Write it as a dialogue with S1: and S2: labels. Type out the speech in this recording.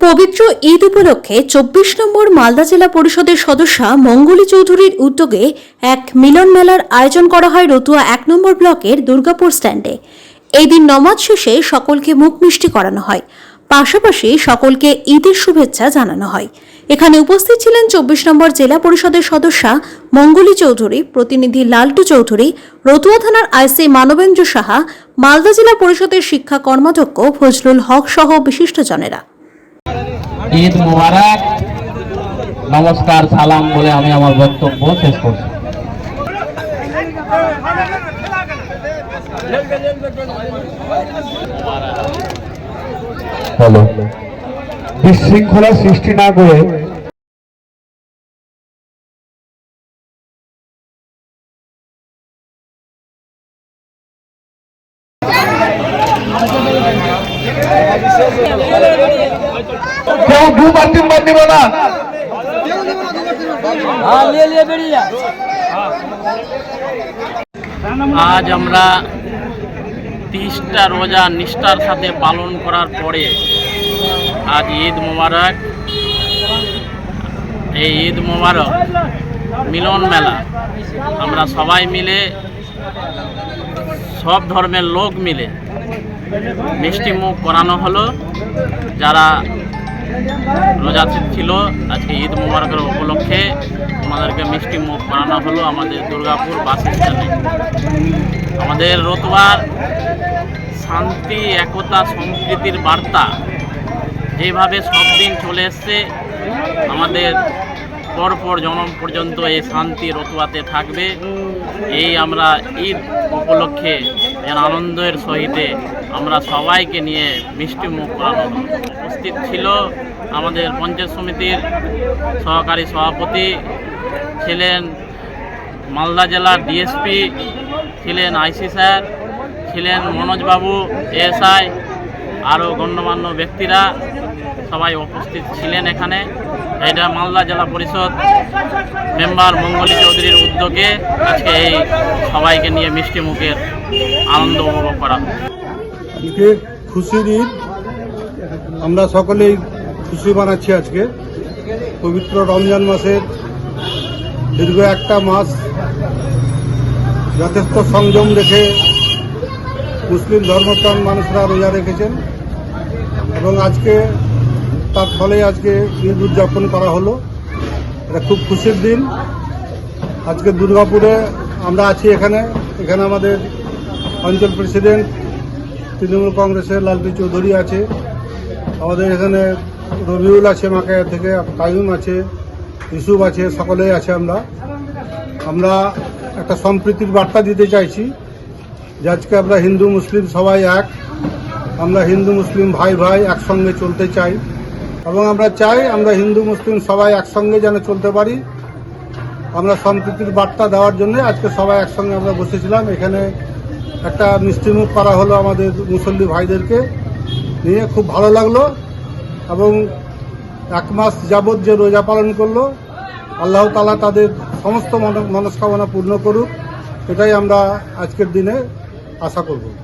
S1: পবিত্র ঈদ উপলক্ষে চব্বিশ নম্বর মালদা জেলা পরিষদের সদস্যা মঙ্গলী চৌধুরীর উদ্যোগে এক মিলন মেলার আয়োজন করা হয় রতুয়া এক নম্বর ব্লকের দুর্গাপুর স্ট্যান্ডে। এই দিন নমাজ শেষে সকলকে মুখ মিষ্টি করানো হয়। পাশাপাশি সকলকে ঈদের শুভেচ্ছা জানানো হয়। এখানে উপস্থিত ছিলেন চব্বিশ নম্বর জেলা পরিষদের সদস্যা মঙ্গলী চৌধুরী, প্রতিনিধি লালটু চৌধুরী, রতুয়া থানার আইসি মানবেন্দ্র সাহা, মালদা জেলা পরিষদের শিক্ষা কর্মাধ্যক্ষ ফজলুল হক সহ বিশিষ্টজনেরা।
S2: ঈদ মোবারক। নমস্কার, সালাম বলে আমি আমার বক্তব্য শেষ করছি।
S3: হলো। বিশৃঙ্খলা সৃষ্টি না করে কেউ তিনবার না।
S2: আজ আমরা তিরিশটা রোজা নিষ্ঠার সাথে পালন করার পরে আজ ঈদ মোবারক। এই ঈদ মোবারক মিলন মেলা, আমরা সবাই মিলে, সব ধর্মের লোক মিলে মিষ্টি মুখ করানো হলো। যারা রোজা ছিল, আজকে ঈদ মোবারকের উপলক্ষে আমাদেরকে মিষ্টি মুখ বানানো হলো আমাদের দুর্গাপুর বাস স্ট্যান্ডে আমাদের রতুয়ার শান্তি, একতা, সম্প্রীতির বার্তা যেভাবে সব দিন চলে এসছে, আমাদের পরপর জনম পর্যন্ত এই শান্তি রতুয়াতে থাকবে। এই আমরা ঈদ উপলক্ষে যেন আনন্দের সহিতে আমরা সবাইকে নিয়ে মিষ্টি মুখ করানো উপস্থিত ছিল আমাদের পঞ্চায়েত সমিতির সহকারী সভাপতি ছিলেন মালদা জেলার ডিএসপি, ছিলেন আইসি স্যার, ছিলেন মনোজবাবু, এএসআই আরও গণ্যমান্য ব্যক্তিরা সবাই উপস্থিত ছিলেন এখানে। এটা মালদা জেলা পরিষদ মেম্বার মঙ্গলী চৌধুরীর উদ্যোগে আজকে এই সবাইকে নিয়ে মিষ্টি মুখের আনন্দ উপভোগ করা।
S4: আজকে খুশির ঈদ আমরা সকলেই খুশি বানাচ্ছি আজকে। পবিত্র রমজান মাসের দীর্ঘ একটা মাস যথেষ্ট সংযম রেখে মুসলিম ধর্মপ্রাণ মানুষরা রোজা রেখেছেন। এবং আজকে তার ফলে আজকে ঈদ উদযাপন করা হলো। এটা খুব খুশির দিন। আজকে দুর্গাপুরে আমরা আছি এখানে। এখানে আমাদের অঞ্চল প্রেসিডেন্ট তৃণমূল কংগ্রেসের লালটি চৌধুরী আছে। আমাদের এখানে রবিউল আছে মাকে থেকে কায়ুম আছে, ইউসুফ আছে, সকলেই আছে আমরা। আমরা একটা সম্প্রীতির বার্তা দিতে চাইছি যে আজকে আমরা হিন্দু, মুসলিম সবাই এক। আমরা হিন্দু, মুসলিম ভাই ভাই একসঙ্গে চলতে চাই এবং আমরা চাই আমরা হিন্দু, মুসলিম সবাই একসঙ্গে যেন চলতে পারি। আমরা সম্প্রীতির বার্তা দেওয়ার জন্য আজকে সবাই একসঙ্গে আমরা বসেছিলাম। এখানে একটা মিষ্টিমুখ করা হলো আমাদের মুসল্লি ভাইদেরকে নিয়ে। খুব ভালো লাগল এবং এক মাস যাবৎ যে রোজা পালন করল, আল্লাহ তালা তাদের সমস্ত মনো- মনস্কামনা পূর্ণ করুক। এটাই আমরা আজকের দিনে আশা করব।